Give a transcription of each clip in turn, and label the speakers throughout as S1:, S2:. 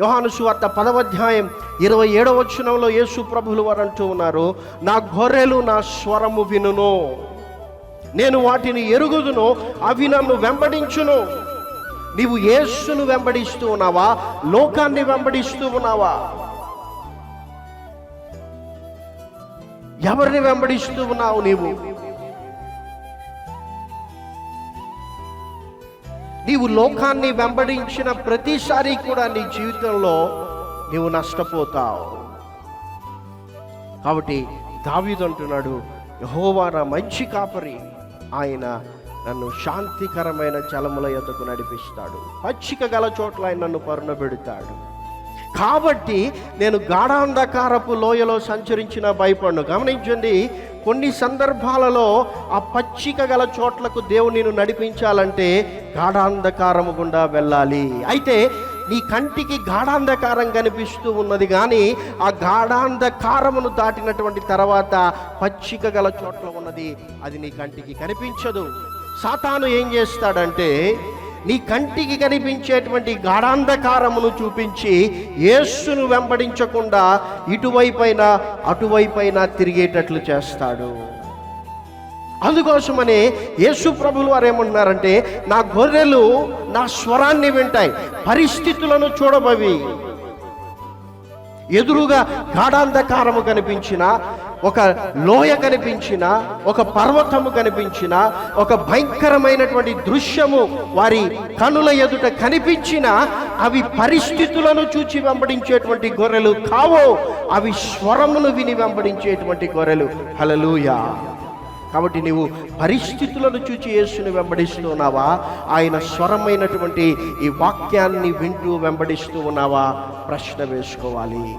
S1: యోహాను సువార్త పదవధ్యాయం ఇరవై ఏడవ వచనంలో యేసు ప్రభులు వారు అంటూ ఉన్నారు నా గొర్రెలు నా స్వరము వినును. నేను వాటిని ఎరుగుదును అవి నన్ను వెంబడించును. నీవు యేసును వెంబడిస్తూ ఉన్నావా? లోకాన్ని వెంబడిస్తూ ఉన్నావా? ఎవరిని వెంబడిస్తూ ఉన్నావు నీవు? నీవు లోకాన్ని వెంబడించిన ప్రతిసారి కూడా నీ జీవితంలో నీవు నష్టపోతావు. కాబట్టి దావీదు అంటున్నాడు యహోవా నా మంచి కాపరి. ఆయన నన్ను శాంతికరమైన జలముల యొద్దకు నడిపిస్తాడు. పచ్చిక గల చోట్ల ఆయన నన్ను పరుణబెడతాడు కాబట్టి నేను గాఢాంధకారపు లోయలో సంచరించిన భయపడను. గమనించండి కొన్ని సందర్భాలలో ఆ పచ్చిక గల చోట్లకు దేవుడు నేను నడిపించాలంటే గాఢాంధకారము గుండా వెళ్ళాలి. అయితే నీ కంటికి గాఢాంధకారం కనిపిస్తూ ఉన్నది కానీ ఆ గాఢాంధకారమును దాటినటువంటి తర్వాత పచ్చిక గల చోట్ల ఉన్నది అది నీ కంటికి కనిపించదు. సాతాను ఏం చేస్తాడంటే నీ కంటికి కనిపించేటువంటి గాఢాంధకారమును చూపించి యేస్సును వెంబడించకుండా ఇటువైపైన అటువైపైన తిరిగేటట్లు చేస్తాడు. అందుకోసమనే యేసు ప్రభులు వారు ఏమంటున్నారంటే నా గొర్రెలు నా స్వరాన్ని వింటాయి పరిస్థితులను చూడబవి. ఎదురుగా గాఢాంధకారము కనిపించిన ఒక లోయ కనిపించిన ఒక పర్వతము కనిపించిన ఒక భయంకరమైనటువంటి దృశ్యము వారి కనుల ఎదుట కనిపించిన అవి పరిస్థితులను చూచి వెంబడించేటువంటి గొర్రెలు కావో అవి స్వరమును విని వెంబడించేటువంటి గొర్రెలు. హలలుయా కాబట్టి నీవు పరిస్థితులను చూచి యేసుని వెంబడిస్తున్నావా ఆయన స్వరమైనటువంటి ఈ వాక్యాన్ని వింటూ వెంబడిస్తూ ఉన్నావా? ప్రశ్న వేసుకోవాలి.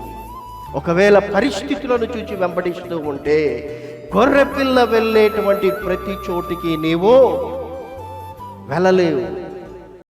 S1: ఒకవేళ పరిస్థితులను చూచి వెంబడిస్తూ ఉంటే గొర్రెపిల్ల వెళ్ళేటువంటి ప్రతి చోటికి నీవు వెళ్ళలేవు.